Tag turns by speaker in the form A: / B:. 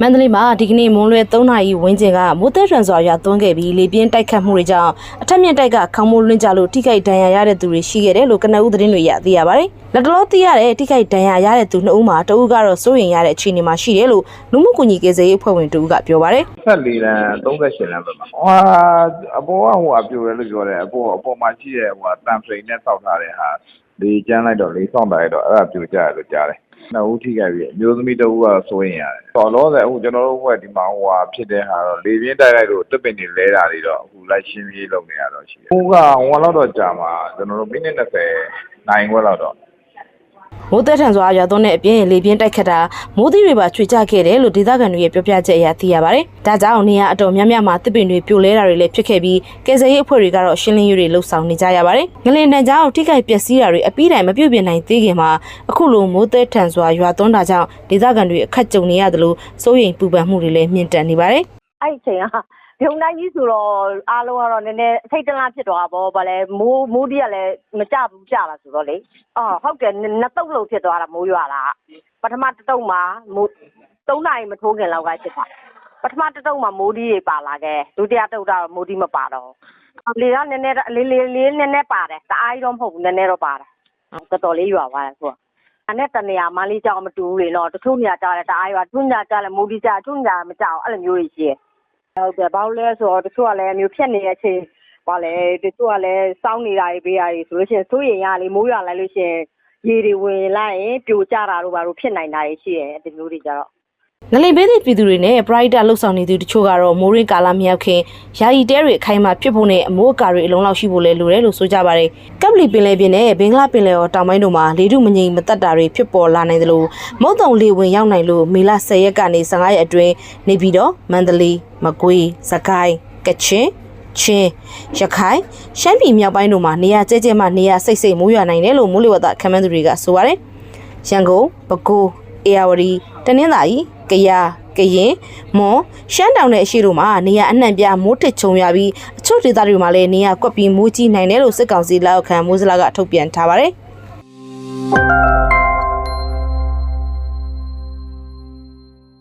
A: မန္တလေးမှာဒီကနေ့မွန်းလွဲ3နာရီဝန်းကျင်ကမိုးသက်ရွံစွာရွာသွန်းခဲ့ပြီးလေပြင်းတိုက်ခတ်မှုတွေကြောင့်အထက်မြင့်တိုက်ကခေါင်းမိုးလွင့်ကြလို့ထိခိုက်ဒဏ်ရာရတဲ့သူတွေရှိခဲ့တယ်လို့ကနအူးသတင်းတွေရသိရပါတယ်။လက်တလောသိရတဲ့ထိခိုက်ဒဏ်ရာရတဲ့သူနှစ်ဦးမှာတဦးကတော့စိုးရိမ်ရတဲ့အခြေအနေမှာရှိတယ်လို့လူမှုကူညီရေးစေရေးအဖွဲ့ဝင်တဦးကပြောပါတယ်
B: ဆက်၄လမ်း38လမ်းဘက်မှာဟိုဟာအပေါ်ကဟိုအပြိုတယ်လို့ပြောတယ်အပေါ်အပေါ်မှာရှိတဲ့ဟိုတန်ဖရိန်နဲ့စောက်ထားတဲ့ဟာလေကျန်းလိုက်တော့လေဆောင်တိုက်တော့အဲ့ဒါပြိုကျတယ်လို့ကြားတယ် နှစ်ဦးထိခိုက်ပြီးအမျိုးသမီးတစ်ဦးကစိုးရင်ရတယ်။တော်လို့ဆိုအခုကျွန်တော်တို့ဘက်ဒီမှာဟိုဟာဖြစ်တဲ့ဟာတော့လေပြင်းတိုက်လိုက်လို့တစ်ပင်တွေလဲတာတွေတော့အခုလိုက်ရှင်းပြေးလုပ်နေရတော့ရှိတယ်။ဟိုကဟိုလောက်တော့ကြာမှာကျွန်တော်တို့မိနစ်20နိုင်ခွဲလောက်တော့။
A: မိုးသက်ထန်စွာရွာသွန်းတဲ့အပြင်လေပြင်းတိုက်ခတ်တာမိုးသီးတွေပါချွေကျခဲ့တယ်လို့ဒေသခံတွေရဲ့ပြောပြချက်အရသိရပါတယ်။ဒါကြောင့်နေရာအတော်များများမှာတစ်ပင်တွေပြိုလဲတာတွေလည်းဖြစ်ခဲ့ပြီးကယ်ဆယ်ရေးအဖွဲ့တွေကတော့ရှင်းလင်းရေးတွေလှုပ်ဆောင်နေကြရပါတယ်။ငလင်တန်ကြောင့်ထိခိုက်ပျက်စီးတာတွေအပြီးတိုင်မပြုတ်ပြနိုင်သေးခင်မှာအခုလိုမိုးသက်ထန်စွာရွာသွန်းတာကြောင့်ဒေသခံတွေအခက်ကြုံနေရတယ်လို့စိုးရိမ်ပူပန်မှုတွေလည်းမြင့်တက်နေပါတယ်။
C: အဲ့ဒီအချိန်က ပြုံတိုင်းကြီးဆိုတော့အားလုံးကတော့နည်းနည်းစိတ်တလားဖြစ်သွားတာပေါ့ဗာလဲမိုးမိုးဒီကလည်းမကြဘူးကြတာဆိုတော့လေအော်ဟုတ်တယ်နှစ်တုပ်လို့ဖြစ်သွားတာမိုးရွာတာပထမတစ်တုပ်မှာမိုး၃နာရီမထိုးခင်လောက်ကဖြစ်တာပထမတစ်တုပ်မှာမိုးဒီတွေပါလာခဲ့ဒုတိယတုပ်တော့မိုးဒီမပါတော့လေကနည်းနည်းလေးလေးလေးနည်းနည်းပါတယ်တအားကြီးတော့မဟုတ်ဘူးနည်းနည်းတော့ပါတယ်တော်တော်လေးရွာသွားတယ်ဆိုတော့အဲ့နဲ့တနေရာမလေးကြောင်မတူဘူးလေနော်တချို့နေရာကြားတယ်တအားရွာတွန်းကြကြလဲမိုးဒီကြတွန်းကြမကြောက်အဲ့လိုမျိုးကြီးရှိတယ် ဟုတ်တယ်ဘာလို့လဲဆိုတော့တချို့ကလည်းအမျိုးဖြတ်နေတဲ့အချိန်ဘာလဲတချို့ကလည်းစောင်းနေတာတွေပေးရတယ်ဆိုလို့ရှိရင်စိုးရင်ရလေမိုးရွာလိုက်လို့ရှိရင်ရေတွေဝင်လိုက်ရင်ပြိုကျတာတို့ဘာလို့ဖြစ်နိုင်တာရှိတယ်ဒီမျိုးတွေကြတော့
A: ငလင်ဘေးသည့်ပြည်သူတွေနဲ့ပရိုက်တာလှုပ်ဆောင်နေသူတချို့ကတော့မိုးရင်းကာလမရောက်ခင်ယာယီတဲတွေအခိုင်အမာဖြစ်ဖို့နဲ့အမိုးအကာတွေအလုံးလောက်ရှိဖို့လဲလိုတယ်လို့ဆိုကြပါတယ်။ကပ်လီပင်လယ်ပြင်နဲ့ဘင်္ဂလားပင်လယ်ော်တောင်ပိုင်းတို့မှာလေထုမငြိမ်မသက်တာတွေဖြစ်ပေါ်လာနိုင်သလိုမုတ်တုံလေဝင်ရောက်နိုင်လို့မေလ10ရက်ကနေ15ရက်အတွင်းနေပြည်တော်မန္တလေးမကွေးစကိုင်းကချင်ချင်းရခိုင်ရှမ်းပြည်မြောက်ပိုင်းတို့မှာနေရာကျဲကျဲမှနေရာစိတ်စိတ်မိုးရွာနိုင်တယ်လို့မိုးလေဝသခန့်မှန်းသူတွေကဆိုပါတယ်။ရန်ကုန်ပဲခူးအေရဝတီတနင်္သာရီ ကယားကရင်မွန်ရှမ်းတောင်နဲ့အရှိတို့မှာနေရာအနှံ့ပြမိုးထစ်ချုံရပြီးအချို့ဒေသတွေမှာလည်းနေရာကွက်ပြီးမိုးကြီးနိုင်တယ်လို့စစ်ကောင်စီလက်အောက်ခံမိုးစလာကထုတ်ပြန်ထားပါတယ်။